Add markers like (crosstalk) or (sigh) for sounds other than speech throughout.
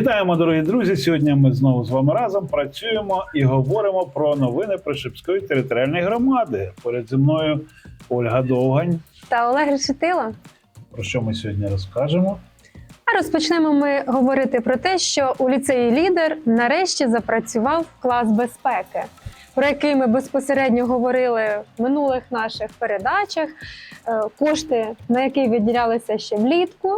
Вітаємо, дорогі друзі. Сьогодні ми знову з вами разом працюємо і говоримо про новини Пришипської територіальної громади. Поряд зі мною Ольга Довгань. та Олег Решетило. Про що ми сьогодні розкажемо? А розпочнемо ми говорити про те, що у ліцеї лідер нарешті запрацював клас безпеки, про який ми безпосередньо говорили в минулих наших передачах. Е, Кошти на який виділялися ще влітку,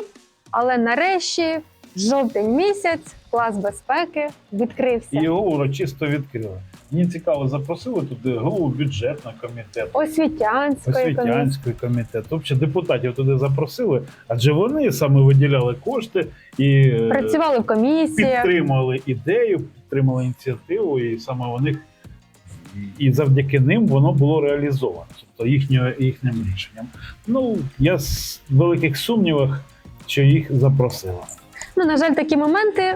але нарешті жовтень місяць клас безпеки відкрився. Його урочисто відкрили. Мені цікаво, запросили туди голову бюджетного комітету, Освітянської комісії. освітянський комітет. Тобто депутатів туди запросили, адже вони саме виділяли кошти і е, Працювали в комісіях. підтримували ідею, підтримали ініціативу, і саме вони і завдяки ним воно було реалізовано, тобто їхньо, їхнім рішенням. Ну я з великих сумнівах, що їх запросили. Ну, на жаль, такі моменти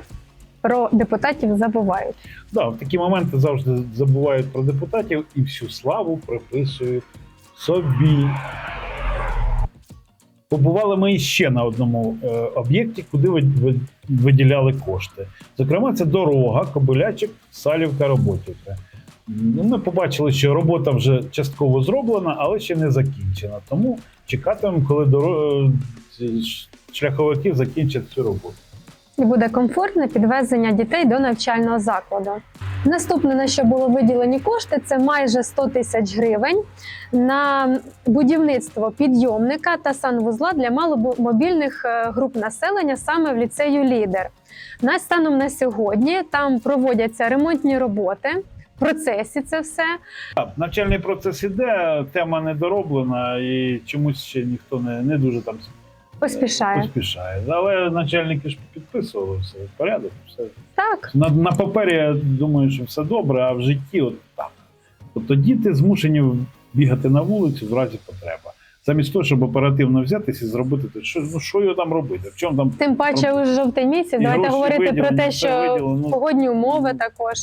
про депутатів забувають. Да, такі моменти завжди забувають про депутатів і всю славу приписують собі. Побували ми іще на одному е, об'єкті, куди ви- ви- виділяли кошти. Зокрема, це дорога, Кобилячик, Салівка, Роботівка. Ну, Ми побачили, що робота вже частково зроблена, але ще не закінчена. Тому чекатимемо, коли доро... е, шляховики закінчать цю роботу. І буде комфортне підвезення дітей до навчального закладу. Наступне, на що було виділені кошти, це майже 100 тисяч гривень на будівництво підйомника та санвузла для маломобільних е, груп населення саме в ліцею Лідер. На станом на сьогодні там проводяться ремонтні роботи. Процесі це все. Навчальний процес іде, тема не дороблена і чомусь ще ніхто не, не дуже там Поспішає. поспішає. Але начальники ж підписували все в порядок. Все. Так, На, на папері я думаю, що все добре, а в житті от так. Тобто діти змушені бігати на вулицю в разі потреби. Замість того, щоб оперативно взятися і зробити те, що, ну, що його там робити? В чому там тим паче уже жовтий місяць. Давайте говорити про те, що виділено, ну. погодні умови також,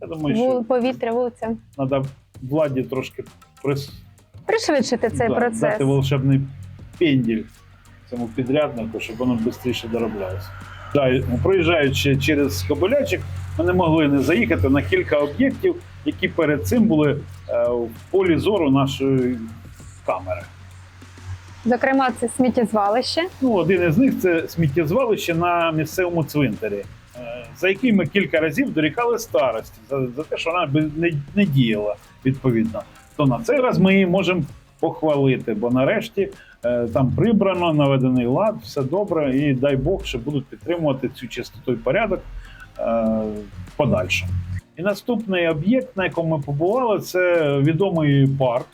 я думаю, вул- що повітря, вулиця. треба владі трошки прис... Пришвидшити цей да, процес. дати волшебний пенділь цьому підряднику, щоб воно швидше дороблялося. Да, проїжджаючи через Кобилячик, ми не могли не заїхати на кілька об'єктів, які перед цим були е, в полі зору нашої камери. Зокрема, це сміттєзвалище. Ну, один із них це сміттєзвалище на місцевому цвинтарі, е, за який ми кілька разів дорікали старості за, за те, що вона не, не діяла відповідно. То на цей раз ми її можемо похвалити, бо нарешті там прибрано, наведений лад, все добре, і дай Бог, що будуть підтримувати цю чистоту і порядок е, в подальшому. І наступний об'єкт, на якому ми побували, це відомий парк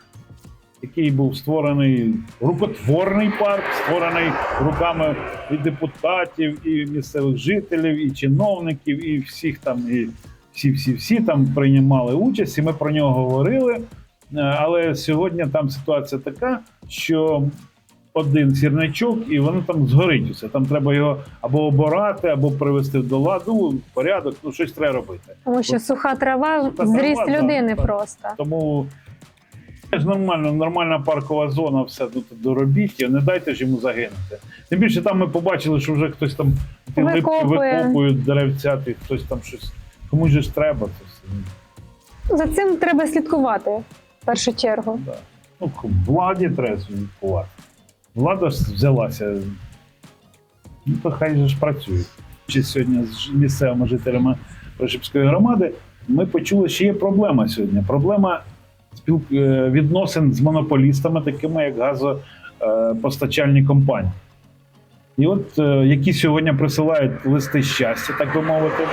який був створений рукотворний парк, створений руками і депутатів, і місцевих жителів, і чиновників, і всіх там, і всі, всі, всі там приймали участь, і ми про нього говорили. Е, Але сьогодні там ситуація така, що один сірничок, і воно там згорить усе. Там треба його або оборати, або привести до ладу, порядок, ну щось треба робити. Тому що От. суха трава Суха зріст трава, людини так. просто. Тому це ж нормально, нормальна паркова зона, все тут доробіть, не дайте ж йому загинути. Тим більше там ми побачили, що вже хтось там Викопує. викопують деревця, ти хтось там щось. Комусь же ж треба це все. За цим треба слідкувати в першу чергу. Да. Ну, владі треба слідкувати. Влада ж взялася. Ну, то хай же ж працює. Чи сьогодні з місцевими жителями Прошипської громади ми почули, що є проблема сьогодні. Проблема е, відносин з монополістами, такими як газопостачальні компанії. І от е, які сьогодні присилають листи щастя, так би мовити,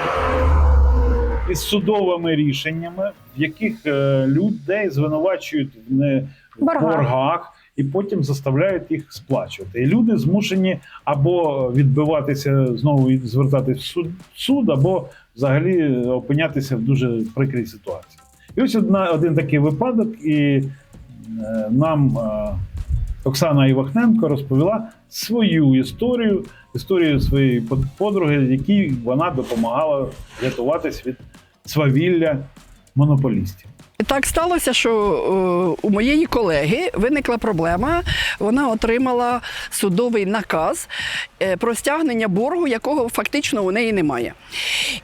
із судовими рішеннями, в яких е, людей звинувачують в не в Боргах. І потім заставляють їх сплачувати. І люди змушені або відбиватися знову і звертатись в суд, суд, або взагалі опинятися в дуже прикрій ситуації. І ось одна, один такий випадок, і е, нам е, Оксана Івахненко розповіла свою історію, історію своєї под- подруги, якій вона допомагала рятуватись від свавілля монополістів. Так сталося, що е, у моєї колеги виникла проблема. Вона отримала судовий наказ е, про стягнення боргу, якого фактично у неї немає.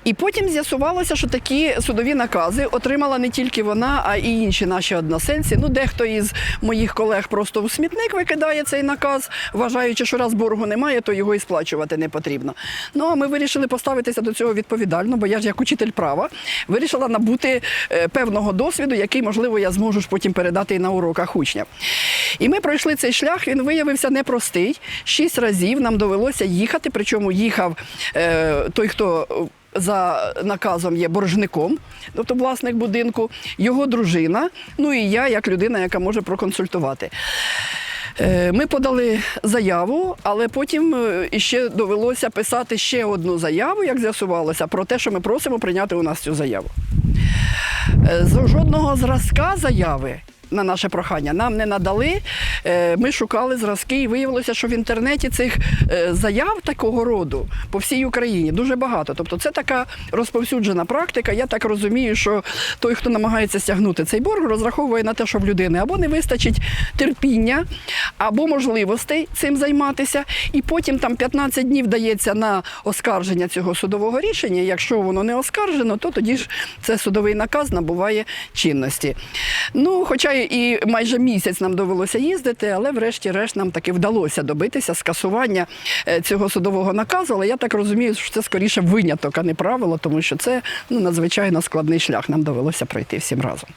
І потім з'ясувалося, що такі судові накази отримала не тільки вона, а й інші наші односельці. Ну, дехто із моїх колег просто у смітник викидає цей наказ, вважаючи, що раз боргу немає, то його і сплачувати не потрібно. Ну а ми вирішили поставитися до цього відповідально, бо я ж як учитель права вирішила набути е, певного досвіду, який, можливо, я зможу ж потім передати і на уроках учням. І ми пройшли цей шлях, він виявився непростий. Шість разів нам довелося їхати, причому їхав е, той, хто. За наказом є боржником, тобто власник будинку, його дружина, ну і я, як людина, яка може проконсультувати. Е, Ми подали заяву, але потім е, іще довелося писати ще одну заяву, як з'ясувалося, про те, що ми просимо прийняти у нас цю заяву. Е, з- Жодного зразка заяви на наше прохання нам не надали. Е, Ми шукали зразки, і виявилося, що в інтернеті цих е, заяв такого роду по всій Україні дуже багато. Тобто, це така розповсюджена практика. Я так розумію, що той, хто намагається стягнути цей борг, розраховує на те, що в людини або не вистачить терпіння, або можливостей цим займатися, і потім там 15 днів дається на оскарження цього судового рішення. Якщо воно не оскаржено, то тоді ж це судовий наказ набуває чинності. Ну, хоча і майже місяць нам довелося їздити, але врешті-решт нам таки вдалося добитися скасування е, цього судового наказу. Але я так розумію, що це скоріше виняток, а не правило, тому що це ну, надзвичайно складний шлях. Нам довелося пройти всім разом.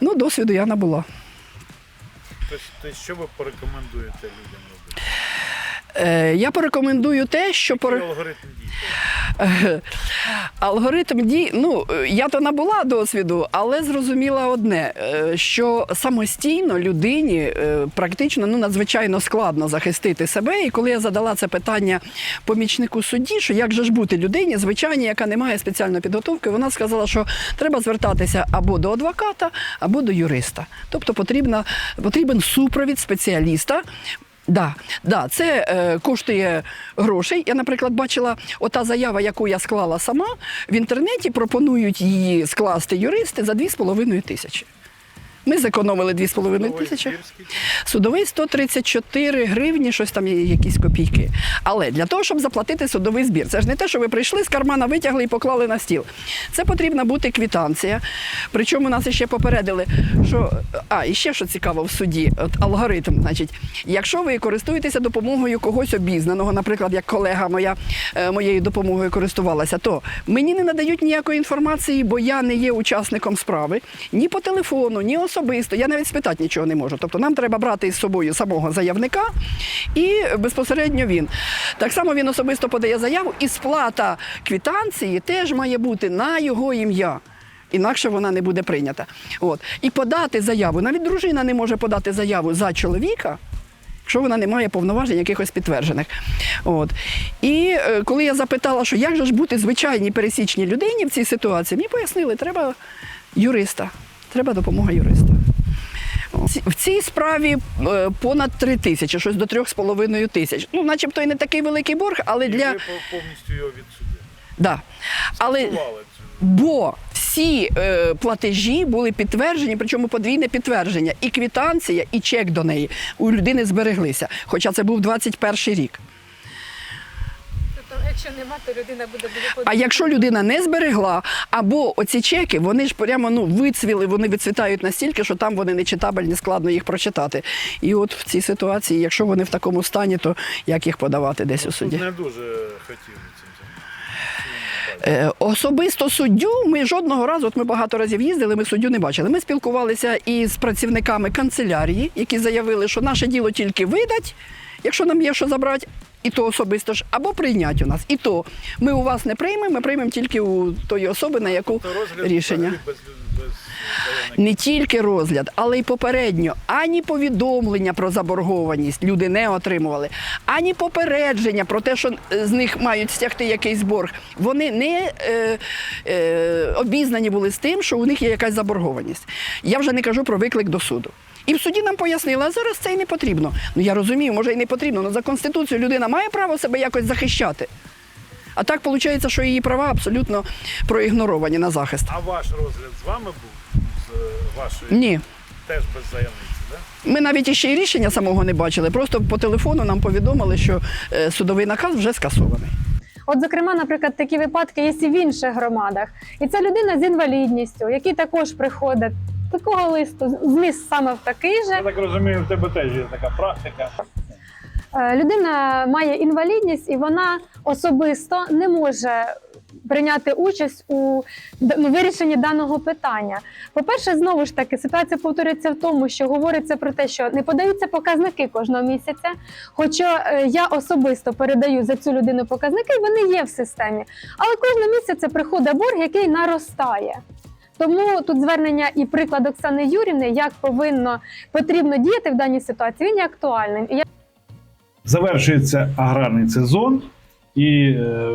Ну, досвіду я набула. Тобто, що ви порекомендуєте людям я порекомендую те, що пор... алгоритм дій? Е, (laughs) Алгоритм дій, ну е, я то набула досвіду, але зрозуміла одне, е, що самостійно людині е, практично ну надзвичайно складно захистити себе. І коли я задала це питання помічнику судді, що як же ж бути людині, звичайній, яка не має спеціальної підготовки, вона сказала, що треба звертатися або до адвоката, або до юриста. Тобто потрібна, потрібен супровід спеціаліста. Да, да, це е, коштує грошей. Я, наприклад, бачила ота заява, яку я склала сама в інтернеті. Пропонують її скласти юристи за 2,5 тисячі. Ми зекономили 2,5 тисячі. Судовий 134 гривні, щось там є якісь копійки. Але для того, щоб заплатити судовий збір, це ж не те, що ви прийшли з кармана, витягли і поклали на стіл. Це потрібна бути квітанція. Причому нас ще попередили, що а і ще що цікаво в суді, от алгоритм. Значить, якщо ви користуєтеся допомогою когось обізнаного, наприклад, як колега моя е, моєю допомогою користувалася, то мені не надають ніякої інформації, бо я не є учасником справи ні по телефону, ні особисто. Я навіть спитати нічого не можу. Тобто нам треба брати із собою самого заявника і безпосередньо він. Так само він особисто подає заяву, і сплата квітанції теж має бути на його ім'я. Інакше вона не буде прийнята. От. І подати заяву. Навіть дружина не може подати заяву за чоловіка, якщо вона не має повноважень якихось підтверджених. От. І е, коли я запитала, що як же ж бути звичайній пересічній людині в цій ситуації, мені пояснили, треба юриста, треба допомога юриста. В цій справі е, понад три тисячі, щось до трьох з половиною тисяч. Ну, начебто і не такий великий борг, але для. повністю його відсудили. Да. Але бо всі е, платежі були підтверджені, причому подвійне підтвердження. І квітанція, і чек до неї у людини збереглися. Хоча це був 21 рік. Якщо нема, то людина буде буде А якщо людина не зберегла, або оці чеки, вони ж прямо ну вицвіли, вони відцвітають настільки, що там вони нечитабельні, складно їх прочитати. І от в цій ситуації, якщо вони в такому стані, то як їх подавати десь у суді? Не дуже цим. Е, Особисто суддю ми жодного разу, от ми багато разів їздили, ми суддю не бачили. Ми спілкувалися із працівниками канцелярії, які заявили, що наше діло тільки видать, якщо нам є що забрати, і то особисто ж, або прийнять у нас. І то ми у вас не приймемо, ми приймемо тільки у тої особи, на яку розгляд рішення. без, без. Не тільки розгляд, але й попередньо ані повідомлення про заборгованість люди не отримували, ані попередження про те, що з них мають стягти якийсь борг. Вони не е, е, обізнані були з тим, що у них є якась заборгованість. Я вже не кажу про виклик до суду. І в суді нам пояснили, а зараз це і не потрібно. Ну я розумію, може і не потрібно, але за конституцією людина має право себе якось захищати. А так виходить, що її права абсолютно проігноровані на захист. А ваш розгляд з вами був? з вашої Ні. теж без заявниці, да? Ми навіть іще й рішення самого не бачили. Просто по телефону нам повідомили, що е, судовий наказ вже скасований. От, зокрема, наприклад, такі випадки є і в інших громадах. І це людина з інвалідністю, який також приходить такого листу, зміст саме в такий же. Я так розумію, в тебе теж є така практика. Е, Людина має інвалідність і вона особисто не може прийняти участь у ну, вирішенні даного питання. По-перше, знову ж таки, ситуація повторюється в тому, що говориться про те, що не подаються показники кожного місяця. Хоча е, я особисто передаю за цю людину показники, вони є в системі. Але кожного місяця приходить борг, який наростає. Тому тут звернення і приклад Оксани Юрівни, як повинно потрібно діяти в даній ситуації, він є актуальним. Завершується аграрний сезон і е,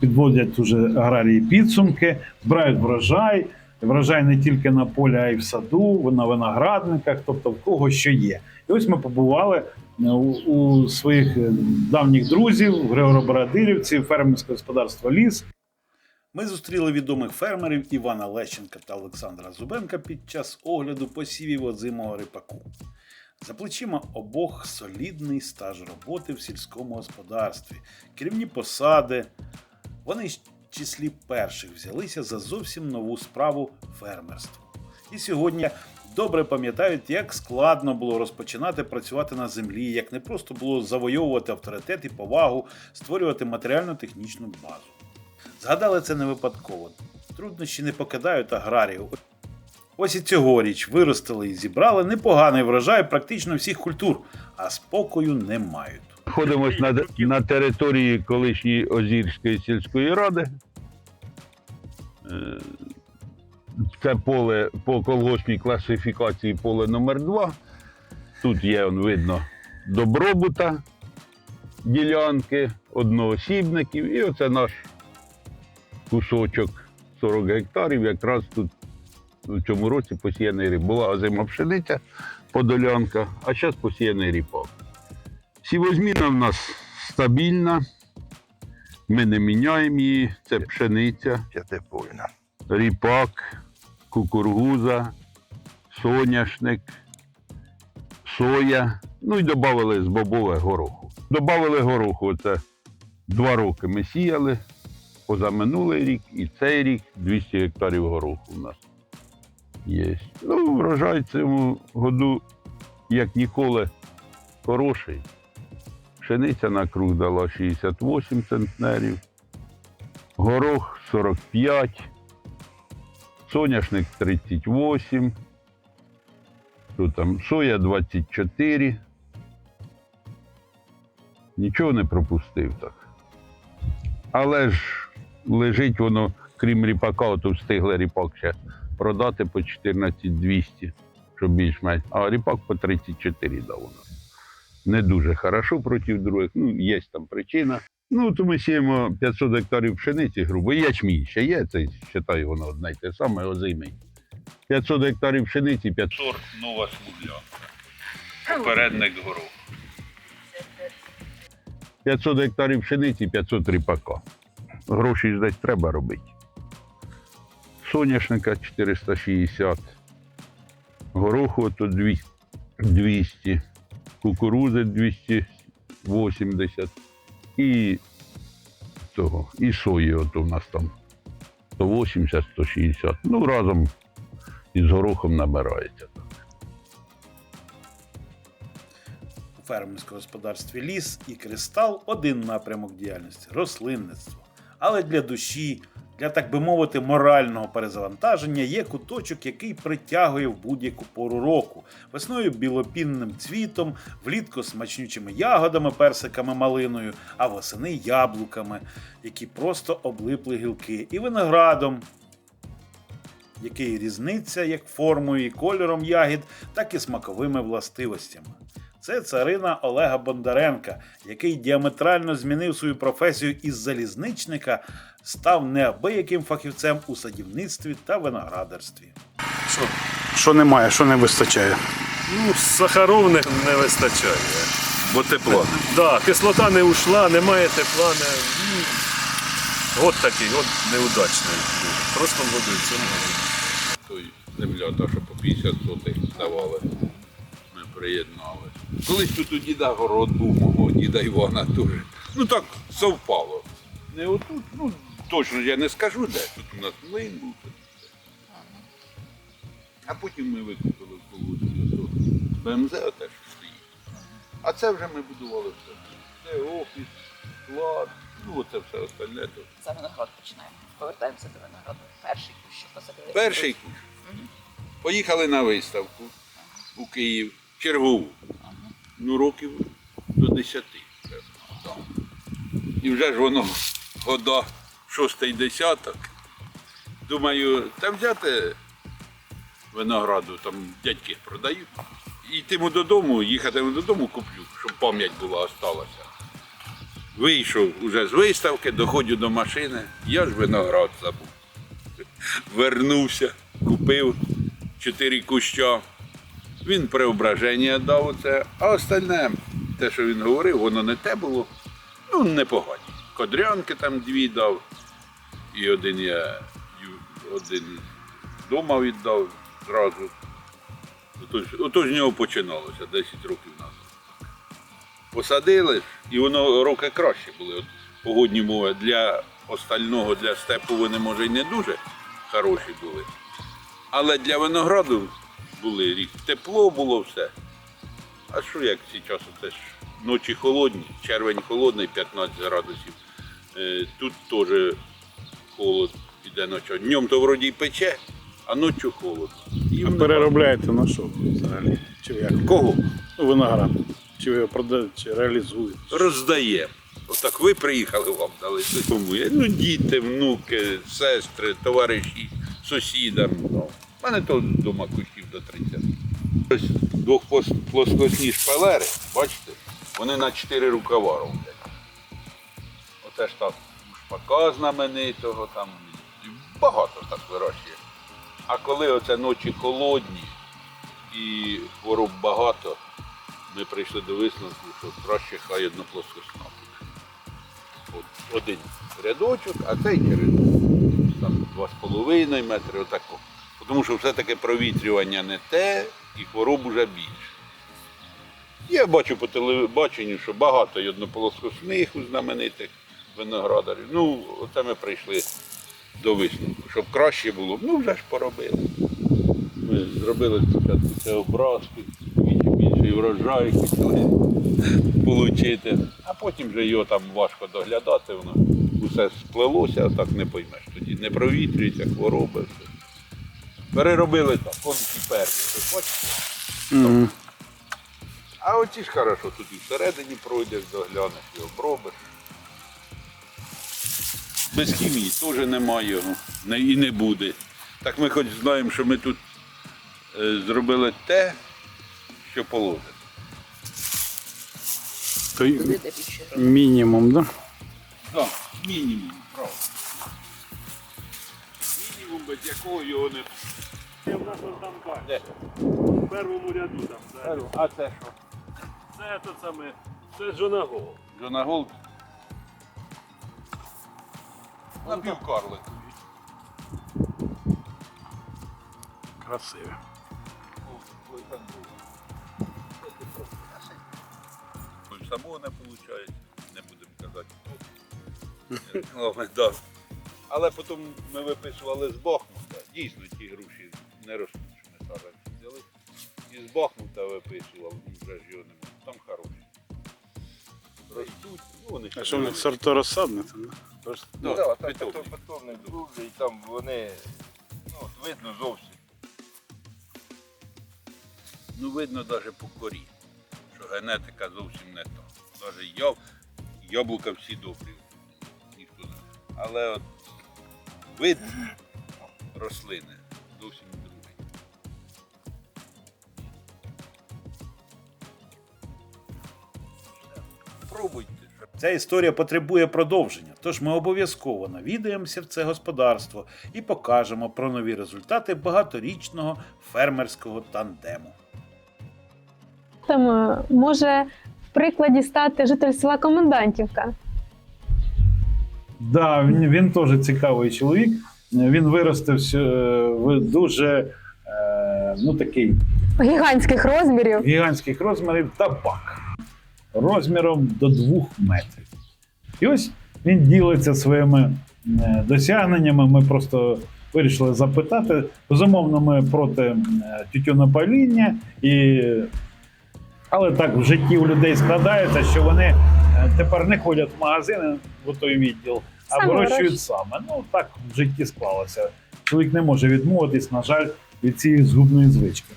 підводять уже аграрії підсумки, збирають врожай. Врожай не тільки на полі, а й в саду, на виноградниках, тобто в кого що є. І ось ми побували е, у, своїх е, давніх друзів, в Григоробородирівці, фермерське господарство Ліс. Ми зустріли відомих фермерів Івана Лещенка та Олександра Зубенка під час огляду посівів озимого рипаку. За плечима обох солідний стаж роботи в сільському господарстві, керівні посади. Вони з числі перших взялися за зовсім нову справу фермерство. І сьогодні добре пам'ятають, як складно було розпочинати працювати на землі, як не просто було завойовувати авторитет і повагу, створювати матеріально-технічну базу. Згадали це не випадково. Труднощі не покидають аграріїв. Ось і цьогоріч виростили і зібрали непоганий врожай практично всіх культур, а спокою не мають. Знаходимось на, на території колишньої Озірської сільської ради. Е, Це поле по колгоспній класифікації поле номер 2 Тут є, он, видно, добробута, ділянки, одноосібників, і оце наш кусочок 40 гектарів. Якраз тут в цьому році посіяний ріп. Була озима пшениця подолянка, а зараз посіяний ріпак. Сівозміна в нас стабільна. Ми не міняємо її. Це пшениця, П'ятипольна. ріпак, кукургуза, соняшник, соя. Ну і додали з бобове гороху. Добавили гороху. Це два роки ми сіяли. Позаминулий рік і цей рік 200 гектарів гороху у нас є. Ну, врожай цьому году, як ніколи, хороший. Пшениця на круг дала 68 центнерів, горох 45, соняшник 38, що там, соя 24. Нічого не пропустив так. Але ж лежить воно, крім ріпака, то встигли ріпак ще продати по 14 200, щоб більш-менш. А ріпак по 34 дав у нас не дуже хорошо проти других. Ну, є там причина. Ну, то ми сіємо 500 гектарів пшениці, грубо. Ячмінь ще є, це вважаю, воно одне й те саме, озимий. 500 гектарів пшениці, 500 Сорт нова смуглянка. Попередник горох. 500 гектарів пшениці, 500 ріпака. Гроші десь треба робити. Соняшника 460, гороху то 200 кукурузи 280 і того, і сої от у нас там 180-160. Ну, разом із горохом набирається. У фермерському господарстві ліс і кристал один напрямок діяльності рослинництво. Але для душі, для так би мовити, морального перезавантаження є куточок, який притягує в будь-яку пору року. Весною білопінним цвітом, влітку смачнючими ягодами, персиками, малиною, а восени яблуками, які просто облипли гілки, і виноградом, який різниця як формою і кольором ягід, так і смаковими властивостями. Це царина Олега Бондаренка, який діаметрально змінив свою професію із залізничника, став неабияким фахівцем у садівництві та виноградарстві. Що, що немає, що не вистачає? Ну, сахаров не, не вистачає. Бо тепло. Да, кислота не ушла, немає тепла, не. От такий, от неудачний. Просто води в цьому. земля, та що по 50 сотих здавали. Ми приєднали. Колись тут у діда город був, мого діда Івана теж. Ну так совпало. Не отут, ну точно я не скажу, де. Тут у нас млин був. тут. А потім ми викупили в колодці БМЗ, що стоїть. А це вже ми будували все. Це офіс, склад, ну оце все остальне. То. За виноград починаємо. Повертаємося до винограду. Перший кущ, що посадили. Перший куш. Поїхали на виставку у Київ, чергову. Ну, років до 10. І вже ж воно года шостий десяток. Думаю, та взяти винограду, там дядьки продають. І йтиму додому, їхатиму додому, куплю, щоб пам'ять була, осталася. Вийшов уже з виставки, доходжу до машини, я ж виноград забув. Вернувся, купив чотири куща. Він преображення дав оце, а остальне, те, що він говорив, воно не те було, ну, непогані. Кодрянки там дві дав, і один я один вдома віддав зразу. Ото, ж- з нього починалося 10 років назад. Посадили, і воно роки краще були. От погодні мови для остального, для степу вони може і не дуже хороші були. Але для винограду були рік. Тепло було все. А що як зараз? Це ж ночі холодні, червень холодний, 15 градусів. Е, Тут теж холод іде ночі. Днем то вроді й пече, а ночі холодно. І А переробляєте на що взагалі? Чи як? Кого? Ну, виноград. Чи ви його продаєте, чи реалізуєте? Роздаємо. Отак ви приїхали вам дали. Кому? Ну, діти, внуки, сестри, товариші, сусідам. Ну, У мене то вдома кущів до 30. Ось двохплоскосні шпалери, бачите, вони на 4 рукава роблять. Оце ж так у шпака знаменитого, там багато так вирощує. А коли оце ночі холодні і хвороб багато, ми прийшли до висновку, що краще хай одноплоскосна буде. От один рядочок, а цей через там, 2,5 метри, отако. Тому що все-таки провітрювання не те і хвороб уже більше. Я бачу по телебаченню, що багато й однополоскосних у знаменитих виноградарів. Ну, оце ми прийшли до висновку, щоб краще було. Ну, вже ж поробили. Ми зробили спочатку це образки, більше врожай хотіли отримати. А потім вже його там важко доглядати, воно усе сплелося, а так не поймеш. Тоді не провітрюється, хвороби. Все. Переробили так, конки перші, ви бачите? Угу. А оці ж хорошо, тут і всередині пройдеш, доглянеш і обробиш. Без хімії теж немає його не- і не буде. Так ми хоч знаємо, що ми тут е, зробили те, що положено. То мінімум, так? Да? Так, мінімум, правда. Мінімум, без якого його не. Це в нас там бачить. Де? В першому ряду там. Да. А це що? Це то саме. Це жонагол. Жонагол. Напівкарлик. Красиве. Самого не виходить, не будемо казати. Але потім ми виписували з Бахмута. Дійсно, ті груші не ростуть, що ми зараз взяли. І з Бахмута виписували, ну вже ж його немає. Там хороші. Ростуть, ну вони А що в них сорторозсадне там? Да? Да, Ну, так, так, питомник. так, питомник другий, і там вони, ну, видно зовсім. Ну, видно навіть по корі, що генетика зовсім не та. Навіть яб, яблука всі добрі. Ніхто не. Але от вид рослини зовсім другий. Пробуйте. щоб Ця історія потребує продовження, тож ми обов'язково навідаємося в це господарство і покажемо про нові результати багаторічного фермерського тандему. Там е, може в прикладі стати житель села Комендантівка. Да, він, він теж цікавий чоловік. Він виростив е, в дуже е, ну такий Гігантських розмірів. гігантських розмірів табак розміром до 2 метрів. І ось він ділиться своїми е, досягненнями. Ми просто вирішили запитати. Безумовно, ми проти е, тютюнопаління, і... але так в житті у людей складається, що вони е, тепер не ходять в магазини в той відділ, а вирощують вирощують. саме. Ну так в житті склалося. Чоловік не може відмовитись, на жаль, від цієї згубної звички.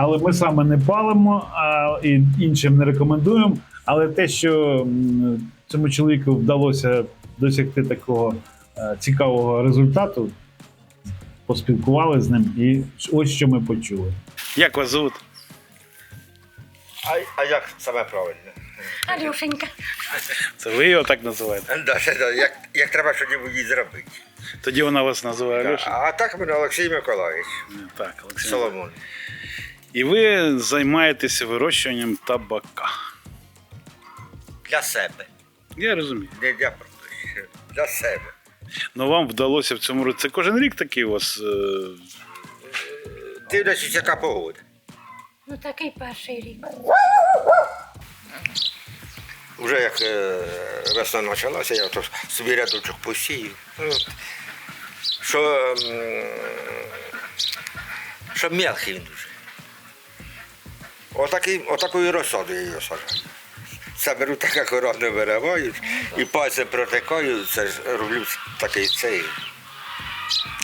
Але ми саме не палимо а і іншим не рекомендуємо. Але те, що цьому чоловіку вдалося досягти такого е, цікавого результату, поспілкувалися з ним, і ось що ми почули. Як вас звуть? А, а як саме правильно? Алюшенька. Це ви його так називаєте? Да, да, як, як треба щось їй зробити. Тоді вона вас називає Да. А так мене Олексій Миколаївич Так, Олексій. Соломон. І ви займаєтеся вирощуванням табака. Для себе. Я розумію. Не для продажу. Для себе. Ну вам вдалося в цьому році. Це кожен рік такий у вас. е, Дивлячись, яка погода. Ну такий перший рік. Уже як е, весна почалася, я то собі рядочок посію. Ну, що, м, що мелкий він дуже. Отакий, отакою розсадою його сажаю. Це беру так акуратно вириваю і пальцем протикаю, це ж роблю такий цей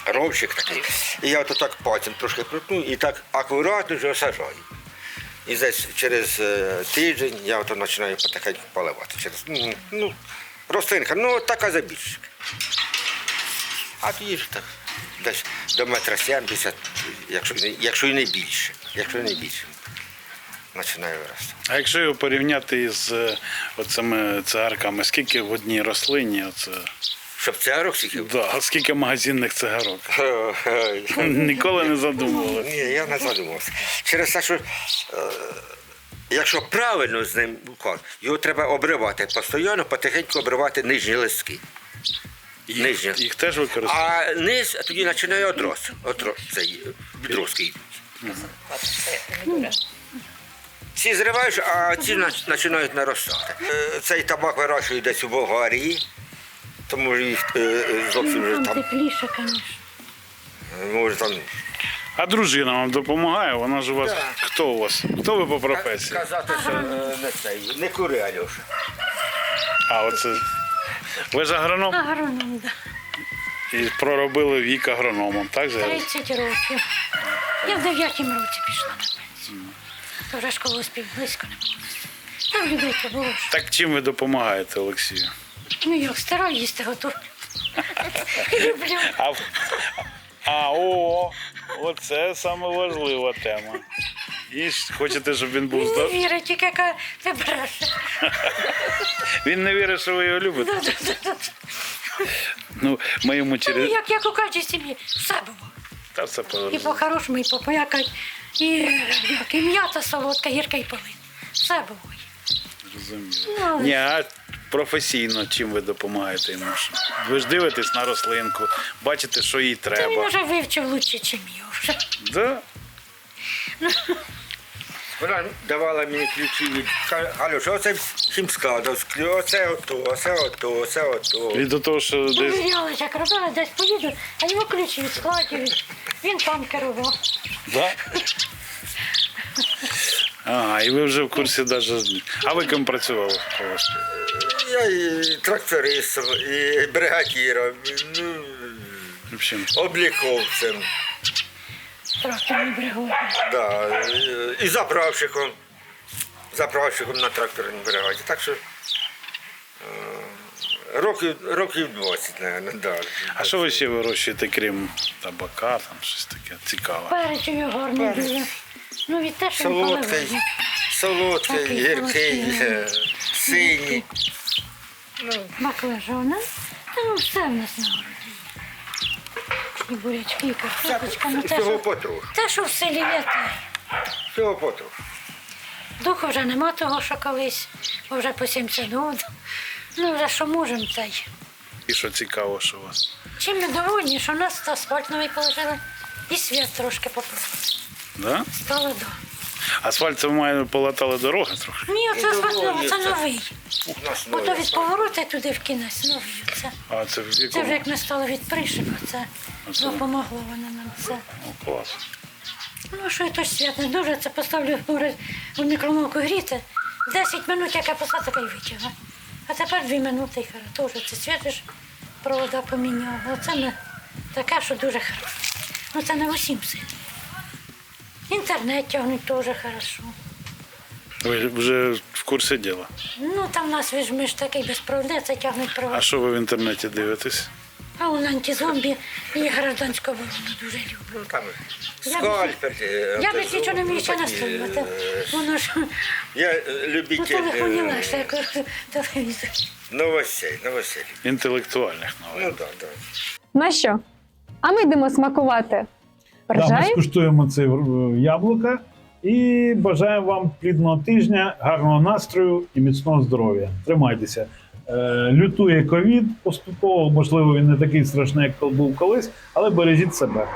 ровчик такий. І я ото так пальцем трошки протну і так акуратно вже сажаю. І десь через е, тиждень я ото починаю потихеньку поливати. Через, ну, ну, рослинка, ну така забільшик. А тоді ж так, десь до метра сімдесят, якщо, не- якщо і не більше. Якщо не більше. Починає виростати. А якщо його порівняти із е, оцими цигарками, скільки в одній рослині? Оце... Щоб це роксиків. Да, а скільки магазинних цигарок? (laughs) Ніколи не задумувалися. Ні, я не задумався. Через те, що е, якщо правильно з ним його треба обривати постійно, потихеньку обривати нижні листки. Нижні. Їх, їх теж використовують? А низ тоді починає одрос. Одрос цей відростки. Ці зриваєш, а ці починають наростати. Е, Цей табак вирощують десь у Болгарії, тому їх е, е, зовсім вже Там там, тепліше, звісно. може там А дружина вам допомагає? Вона ж у вас. Хто у вас? Хто ви по професії? казати, що е, не цей, не кури, Альоша. А, оце. Ви ж агроном Агроном, да. і проробили вік агрономом, так же? 30 років. Я в 9 році пішла на пенсію. То вже школу спів близько не було. Там людей було ж. Так чим ви допомагаєте, Олексію? Ну як стараю їсти готую. (laughs) Люблю. А, в- а о, оце саме важлива тема. І ж хочете, щоб він був Він не здоровий? вірить, тільки яка ти бреше. (laughs) Він не вірить, що ви його любите. Ну, ми йому Ну, через. Як, як у кожній сім'ї, все було. Та все І по-хорошому, і по-поякать. І, як, і м'ята солодка, гірка і полин. Все було. Розумію. Ну, Ні, а професійно чим ви допомагаєте йому? Ви ж дивитесь на рослинку, бачите, що їй Та він треба. вже вивчив лучше, ніж я вже. Да? Вона давала мені ключі від каже, Альоша, оце всім складав, оце ото, оце ото, оце ото. І до того, що десь. Довіряли, як робила, десь поїду, а йому ключі від складів. Він там керував. Да? Ага, і ви вже в курсі навіть. А ви ким працювали? колись? Я і трактористом, і бригадіром, ну, В общем, обліковцем, Тракторний бригу. да, і- і заправщиком. Заправщиком на тракторній бригаді. Так що років, років 20, мабуть, да. А що ви ще вирощуєте, крім табака, там щось таке цікаве? Перець у нього гарний дуже. Ну, від те, що він Солодкий, поливає. солодкий, Такий гіркий, солодкий. е, синій. Баклажана. Та ну все в нас на городі. І бурячки, і картопочка. Ну, те, Всього що, потроху. те, що в селі є, те. Всього потроху. Духу вже нема того, що колись, бо вже по 70 років. Ну, вже що можемо, те й. І що цікаво, що у вас? Чим ми довольні, що в нас асфальт новий положили і світ трошки попав. Да? Стало до. Асфальт це має полатали дороги трохи. Ні, це асфальт, новий, це новий. Ото від поворота туди в кінець новий. Це, А це в це вже якому? як ми стали від пришипа, це Оце. допомогло воно нам це. О, клас. Ну, що то свят не дуже, це поставлю в у мікромовку гріти. 10 минут, яка посла, така й витягла. А тепер дві минути і хорошо. Теж це світиш, провода поміняв. Оце не таке, що дуже хорошо. Ну це не усім сильно. Інтернет тягнуть теж хорошо. Ви вже в курсі діла. Ну там в нас ви ж ми ж такий безпровідний, це тягнуть провода. А що ви в інтернеті дивитесь? А он антизомбі і гражданську оборону дуже люблю. Там Я скальпель. е, Я б антизон, нічого не вмію ще настоювати. е, Воно ж Я е, у любитель телефоні е, легше, як (laughs) телевізор. новостей, новостей. Інтелектуальних Ну новин. так, так. Ну що? А ми йдемо смакувати. Да, ми Врожай. скуштуємо це е, яблука і бажаємо вам плідного тижня, гарного настрою і міцного здоров'я. Тримайтеся. Е, Лютує ковід поступово, можливо, він не такий страшний, як був колись, але бережіть себе.